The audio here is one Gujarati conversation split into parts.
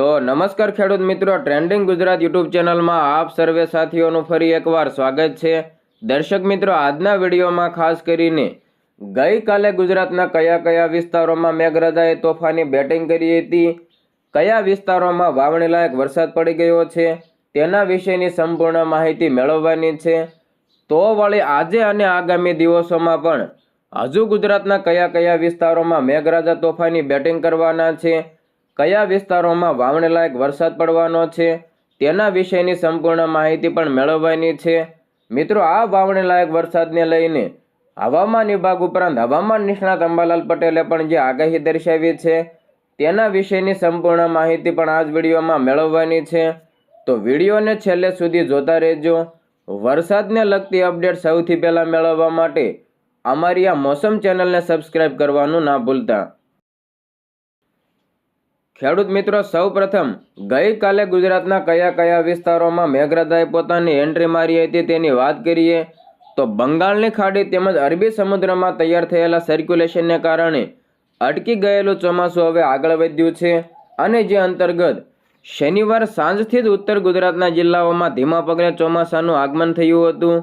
તો નમસ્કાર ખેડૂત મિત્રો ટ્રેન્ડિંગ ગુજરાત યુટ્યુબ ચેનલમાં આપ સર્વે સાથીઓનું ફરી એકવાર સ્વાગત છે. દર્શક મિત્રો, આજના વિડીયોમાં ખાસ કરીને ગઈકાલે ગુજરાતના કયા કયા વિસ્તારોમાં મેઘરાજાએ તોફાની બેટિંગ કરી હતી, કયા વિસ્તારોમાં વાવણી લાયક વરસાદ પડી ગયો છે, તેના વિશેની સંપૂર્ણ માહિતી મેળવવાની છે. તો વળી આજે અને આગામી દિવસોમાં પણ હજુ ગુજરાતના કયા કયા વિસ્તારોમાં મેઘરાજા તોફાની બેટિંગ કરવાના છે કયા વિસ્તારોમાં વાવણી લાયક વરસાદ પડવાનો છે? તેના વિશેની સંપૂર્ણ માહિતી પણ મેળવવાની છે. મિત્રો, આ વાવણીલાયક વરસાદને લઈને હવામાન વિભાગ ઉપરાંત હવામાન નિષ્ણાત અંબાલાલ પટેલે પણ જે આગાહી દર્શાવી છે, તેના વિશેની સંપૂર્ણ માહિતી પણ આ જ વિડીયોમાં મેળવવાની છે. તો વિડીયોને છેલ્લે સુધી જોતા રહેજો. વરસાદને લગતી અપડેટ સૌથી પહેલાં મેળવવા માટે અમારી આ મોસમ ચેનલને સબસ્ક્રાઇબ કરવાનું ના ભૂલતા. ખેડૂત મિત્રો, સૌપ્રથમ ગઈકાલે ગુજરાતના કયા કયા વિસ્તારોમાં મેઘરાજાએ પોતાની એન્ટ્રી મારી હતી તેની વાત કરીએ તો બંગાળની ખાડી તેમજ અરબી સમુદ્રમાં તૈયાર થયેલા સર્ક્યુલેશનને કારણે અટકી ગયેલું ચોમાસું હવે આગળ વધ્યું છે અને જે અંતર્ગત શનિવાર સાંજથી જ ઉત્તર ગુજરાતના જિલ્લાઓમાં ધીમા પગલે ચોમાસાનું આગમન થયું હતું.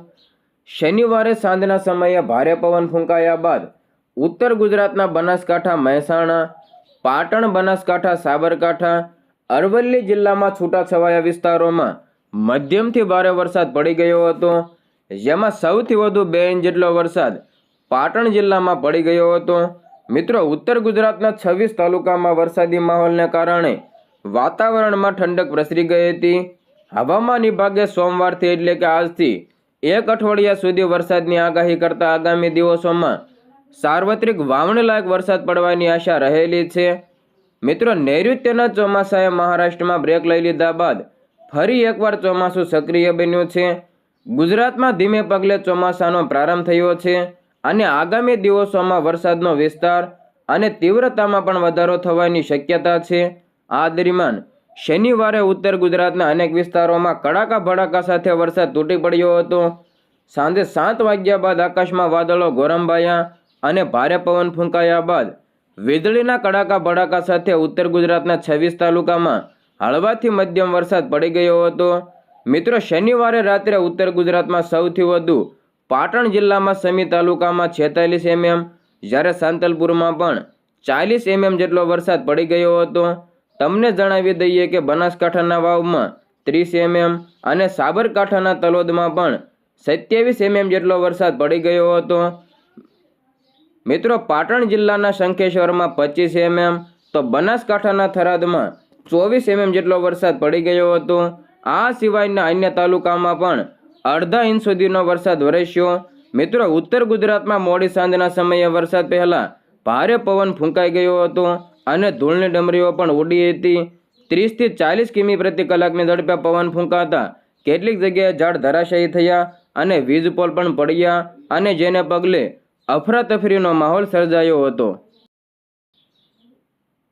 શનિવારે સાંજના સમયે ભારે પવન ફૂંકાયા બાદ ઉત્તર ગુજરાતના બનાસકાંઠા, મહેસાણા પાટણ, બનાસકાંઠા, સાબરકાંઠા, અરવલ્લી જિલ્લામાં છૂટાછવાયા વિસ્તારોમાં મધ્યમથી ભારે વરસાદ પડી ગયો હતો. જેમાં સૌથી વધુ બે ઇંચ જેટલો વરસાદ પાટણ જિલ્લામાં પડી ગયો હતો. મિત્રો, ઉત્તર ગુજરાતના છવ્વીસ તાલુકામાં વરસાદી માહોલને કારણે વાતાવરણમાં ઠંડક પ્રસરી ગઈ હતી. હવામાન વિભાગે સોમવારથી એટલે કે આજથી એક અઠવાડિયા સુધી વરસાદની આગાહી કરતા આગામી દિવસોમાં સાર્વત્રિક વાવણલાયક વરસાદ પડવાની આશા રહેલી છે. મિત્રો, નૈઋત્યના ચોમાસાએ મહારાષ્ટ્રમાં બ્રેક લઈ લીધા બાદ ફરી એકવાર ચોમાસું સક્રિય બન્યું છે. ગુજરાતમાં ધીમે પગલે ચોમાસાનો પ્રારંભ થયો છે અને આગામી દિવસોમાં વરસાદનો વિસ્તાર અને તીવ્રતામાં પણ વધારો થવાની શક્યતા છે. આ દરમિયાન શનિવારે ઉત્તર ગુજરાતના અનેક વિસ્તારોમાં કડાકા ભડાકા સાથે વરસાદ તૂટી પડ્યો હતો. સાંજે સાત વાગ્યા બાદ આકાશમાં વાદળો ગોરંભાયા. અને ભારે પવન ફૂંકાયા બાદ વીજળીના કડાકા ભડાકા સાથે ઉત્તર ગુજરાતના છવ્વીસ તાલુકામાં હળવાથી મધ્યમ વરસાદ પડી ગયો હતો. મિત્રો, શનિવારે રાત્રે ઉત્તર ગુજરાતમાં સૌથી વધુ પાટણ જિલ્લામાં સમી તાલુકામાં છેતાલીસ એમએમ, જ્યારે સાંતલપુરમાં પણ ચાલીસ એમએમ જેટલો વરસાદ પડી ગયો હતો. તમને જણાવી દઈએ કે બનાસકાંઠાના વાવમાં ત્રીસ એમએમ અને સાબરકાંઠાના તલોદમાં પણ સત્યાવીસ એમએમ જેટલો વરસાદ પડી ગયો હતો. મિત્રો, પાટણ જિલ્લાના શંખેશ્વરમાં પચીસ એમએમ, તો બનાસકાંઠાના થરાદમાં ચોવીસ એમએમ જેટલો વરસાદ પડી ગયો હતો. આ સિવાયના અન્ય તાલુકામાં પણ અડધા ઇંચ સુધીનો વરસાદ વરસ્યો. મિત્રો, ઉત્તર ગુજરાતમાં મોડી સાંજના સમયે વરસાદ પહેલાં ભારે પવન ફૂંકાઈ ગયો હતો અને ધૂળની ડમરીઓ પણ ઉડી હતી. ત્રીસથી ચાલીસ કિમી પ્રતિ કલાકની ઝડપે પવન ફૂંકાતા કેટલીક જગ્યાએ ઝાડ ધરાશાયી થયા અને વીજ પોલ પણ પડ્યા અને જેને પગલે અફરાતફરીનો માહોલ સર્જાયો હતો.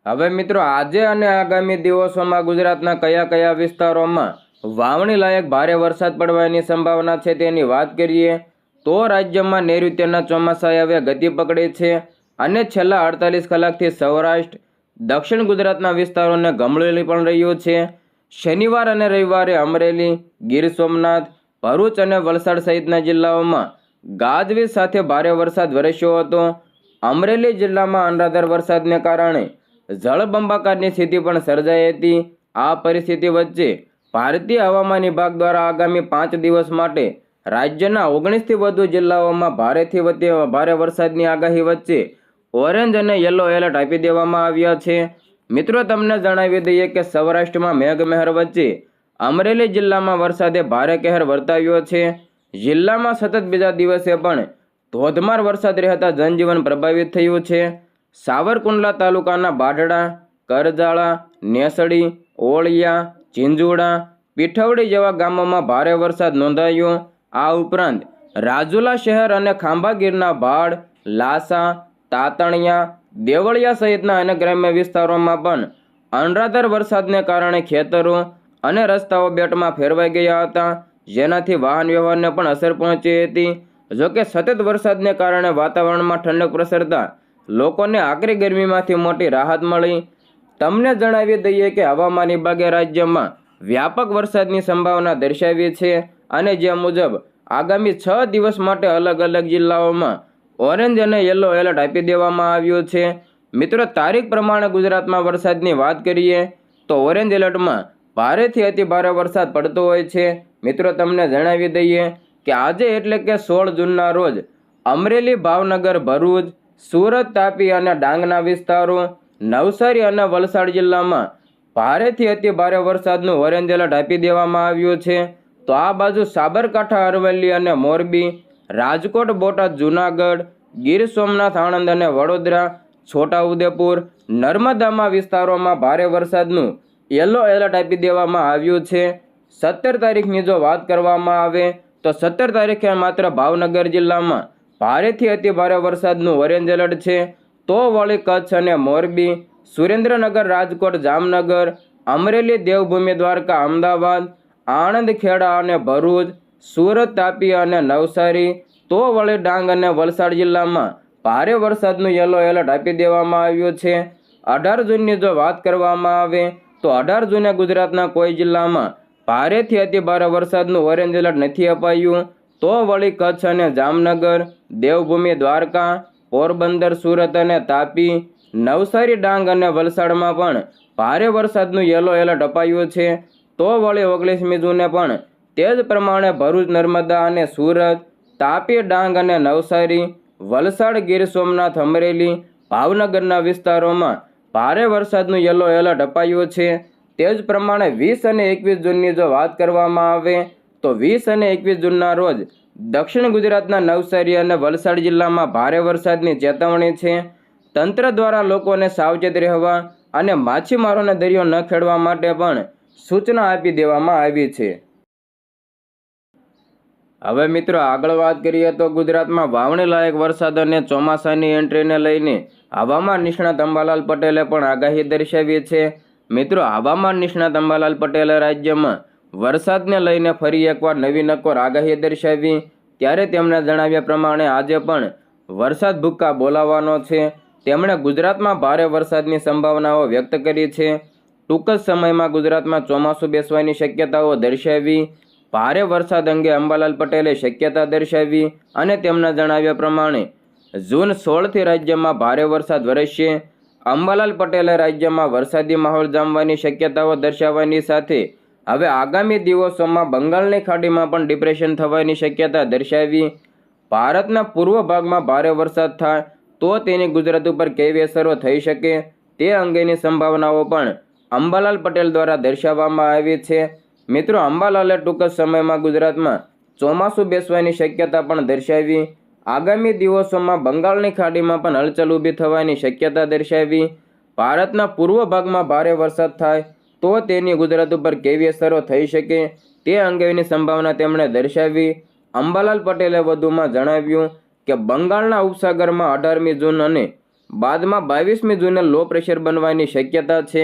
હવે મિત્રો, આજે અને આગામી દિવસોમાં ગુજરાતના કયા કયા વિસ્તારોમાં વાવણી લાયક ભારે વરસાદ પડવાની સંભાવના છે તેની વાત કરીએ, તો રાજ્યમાં નૈઋત્યના ચોમાસાએ હવે ગતિ પકડી છે અને છેલ્લા અડતાલીસ કલાકથી સૌરાષ્ટ્ર, દક્ષિણ ગુજરાતના વિસ્તારોને ગમળેલી પણ રહ્યું છે. શનિવાર અને રવિવારે અમરેલી, ગીર સોમનાથ, ભરૂચ અને વલસાડ સહિતના જિલ્લાઓમાં ગાજવીજ સાથે ભારે વરસાદ વરસ્યો હતો. અમરેલી જિલ્લામાં અનરાધાર વરસાદને કારણે જળબંબાકારની સ્થિતિ પણ સર્જાઈ હતી. આ પરિસ્થિતિ વચ્ચે ભારતીય હવામાન વિભાગ દ્વારા આગામી પાંચ દિવસ માટે રાજ્યના ઓગણીસથી વધુ જિલ્લાઓમાં ભારેથી વધે ભારે વરસાદની આગાહી વચ્ચે ઓરેન્જ અને યલો એલર્ટ આપી દેવામાં આવ્યા છે. મિત્રો, તમને જણાવી દઈએ કે સૌરાષ્ટ્રમાં મેઘમહેર વચ્ચે અમરેલી જિલ્લામાં વરસાદે ભારે કહેર વર્તાવ્યો છે. જિલ્લામાં સતત બીજા દિવસે પણ ધોધમાર વરસાદ રહેતા જનજીવન પ્રભાવિત થયું છે. સાવરકુંડલા તાલુકાના બાઢડા, કરજાળા, નેસડી, ઓળિયા ઝીંઝુડા પીઠવડી જેવા ગામોમાં ભારે વરસાદ નોંધાયો. આ ઉપરાંત રાજુલા શહેર અને ખાંભાગીરના ભાડ લાસા, તાતણિયા, દેવળિયા સહિતના અનેક ગ્રામ્ય વિસ્તારોમાં પણ અનરાધાર વરસાદને કારણે ખેતરો અને રસ્તાઓ બેટમાં ફેરવાઈ ગયા હતા. જેનાથી વાહન વ્યવહારને પણ અસર પહોંચી હતી. જોકે સતત વરસાદને કારણે વાતાવરણમાં ઠંડક પ્રસરતા લોકોને આકરી ગરમીમાંથી મોટી રાહત મળી. તમને જણાવી દઈએ કે હવામાન વિભાગે રાજ્યમાં વ્યાપક વરસાદની સંભાવના દર્શાવી છે અને જે મુજબ આગામી છ દિવસ માટે અલગ અલગ જિલ્લાઓમાં ઓરેન્જ અને યલો એલર્ટ આપી દેવામાં આવ્યું છે. મિત્રો, તારીખ પ્રમાણે ગુજરાતમાં વરસાદની વાત કરીએ તો ઓરેન્જ એલર્ટમાં ભારેથી અતિ ભારે વરસાદ પડતો હોય છે. મિત્રો, તમને જણાવી દઈએ કે આજે એટલે કે સોળ જૂનના રોજ અમરેલી ભાવનગર, ભરૂચ, સુરત, તાપી અને ડાંગના વિસ્તારો, નવસારી અને વલસાડ જિલ્લામાં ભારેથી અતિ ભારે વરસાદનું ઓરેન્જ એલર્ટ આપી દેવામાં આવ્યું છે. તો આ બાજુ સાબરકાંઠા, અરવલ્લી અને મોરબી, રાજકોટ, બોટાદ, જુનાગઢ, ગીર સોમનાથ, આણંદ અને વડોદરા, છોટાઉદેપુર, નર્મદામાં વિસ્તારોમાં ભારે વરસાદનું યલો એલર્ટ આપી દેવામાં આવ્યું છે. સત્તર તારીખની જો વાત કરવામાં આવે, તો સત્તર તારીખે માત્ર ભાવનગર જિલ્લામાં ભારેથી અતિ ભારે વરસાદનું ઓરેન્જ એલર્ટ છે. તો વળી કચ્છ અને મોરબી, સુરેન્દ્રનગર, રાજકોટ, જામનગર, અમરેલી, દેવભૂમિ, દ્વારકા, અમદાવાદ આણંદ ખેડા અને ભરૂચ, સુરત, તાપી અને નવસારી, તો વળી ડાંગ અને વલસાડ જિલ્લામાં ભારે વરસાદનું યલો એલર્ટ આપી દેવામાં આવ્યું છે. અઢાર જૂનની જો વાત કરવામાં આવે, તો અઢાર જૂને ગુજરાતના કોઈ જિલ્લામાં ભારેથી અતિ ભારે વરસાદનું ઓરેન્જ એલર્ટ નથી અપાયું. તો વળી કચ્છ અને જામનગર, દેવભૂમિ, દ્વારકા, પોરબંદર, સુરત અને તાપી, નવસારી, ડાંગ અને વલસાડમાં પણ ભારે વરસાદનું યલો એલર્ટ અપાયું છે. તો વળી ઓગણીસમી જૂને પણ તે જ પ્રમાણે ભરૂચ, નર્મદા અને સુરત, તાપી, ડાંગ અને નવસારી, વલસાડ, ગીર સોમનાથ, અમરેલી, ભાવનગરના વિસ્તારોમાં ભારે વરસાદનું યલો એલર્ટ અપાયું છે. તે જ પ્રમાણે વીસ અને એકવીસ જૂનની જો વાત કરવામાં આવે, તો વીસ અને એકવીસ જૂનના રોજ દક્ષિણ ગુજરાતના નવસારી અને વલસાડ જિલ્લામાં ભારે વરસાદની ચેતવણી છે. તંત્ર દ્વારા લોકોને સાવચેત રહેવા અને માછીમારોને દરિયો ન ખેડવા માટે પણ સૂચના આપી દેવામાં આવી છે. હવે મિત્રો આગળ વાત કરીએ તો ગુજરાતમાં વાવણી લાયક વરસાદ અને ચોમાસાની એન્ટ્રીને લઈને હવામાન નિષ્ણાત અંબાલાલ પટેલે પણ આગાહી દર્શાવી છે. મિત્રો, હવામાન નિષ્ણાત અંબાલાલ પટેલે રાજ્યમાં વરસાદને લઈને ફરી એકવાર નવી નક્કોર આગાહી દર્શાવી. ત્યારે તેમણે જણાવ્યા પ્રમાણે આજે પણ વરસાદ ભૂક્કા બોલાવવાનો છે. તેમણે ગુજરાતમાં ભારે વરસાદની સંભાવનાઓ વ્યક્ત કરી છે. ટૂંક જ સમયમાં ગુજરાતમાં ચોમાસું બેસવાની શક્યતાઓ દર્શાવી. ભારે વરસાદ અંગે અંબાલાલ પટેલે શક્યતા દર્શાવી અને તેમના જણાવ્યા પ્રમાણે જૂન સોળથી રાજ્યમાં ભારે વરસાદ વરસશે અંબાલાલ પટેલે રાજ્યમાં વરસાદી માહોલ જામવાની શક્યતાઓ દર્શાવવાની સાથે હવે આગામી દિવસોમાં બંગાળની ખાડીમાં પણ ડિપ્રેશન થવાની શક્યતા દર્શાવી. ભારતના પૂર્વ ભાગમાં ભારે વરસાદ થાય તો તેની ગુજરાત ઉપર કેવી અસરો થઈ શકે તે અંગેની સંભાવનાઓ પણ અંબાલાલ પટેલ દ્વારા દર્શાવવામાં આવી છે. મિત્રો, અંબાલાલે ટૂંક જ સમયમાં ગુજરાતમાં ચોમાસું બેસવાની શક્યતા પણ દર્શાવી. આગામી દિવસોમાં બંગાળની ખાડીમાં પણ હલચલ ઊભી થવાની શક્યતા દર્શાવી. ભારતના પૂર્વ ભાગમાં ભારે વરસાદ થાય તો તેની ગુજરાત ઉપર કેવી અસરો થઈ શકે તે અંગેની સંભાવના તેમણે દર્શાવી. અંબાલાલ પટેલે વધુમાં જણાવ્યું કે બંગાળના ઉપસાગરમાં અઢારમી જૂન અને બાદમાં બાવીસમી જૂને લો પ્રેશર બનવાની શક્યતા છે.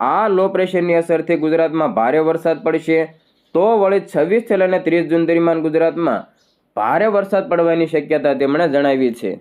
આ લો પ્રેશરની અસરથી ગુજરાતમાં ભારે વરસાદ પડશે. તો વળી છવ્વીસથી લઈને ત્રીસ જૂન દરમિયાન ગુજરાતમાં ભારે વરસાદ પડવાની શક્યતા તેમણે જણાવી છે.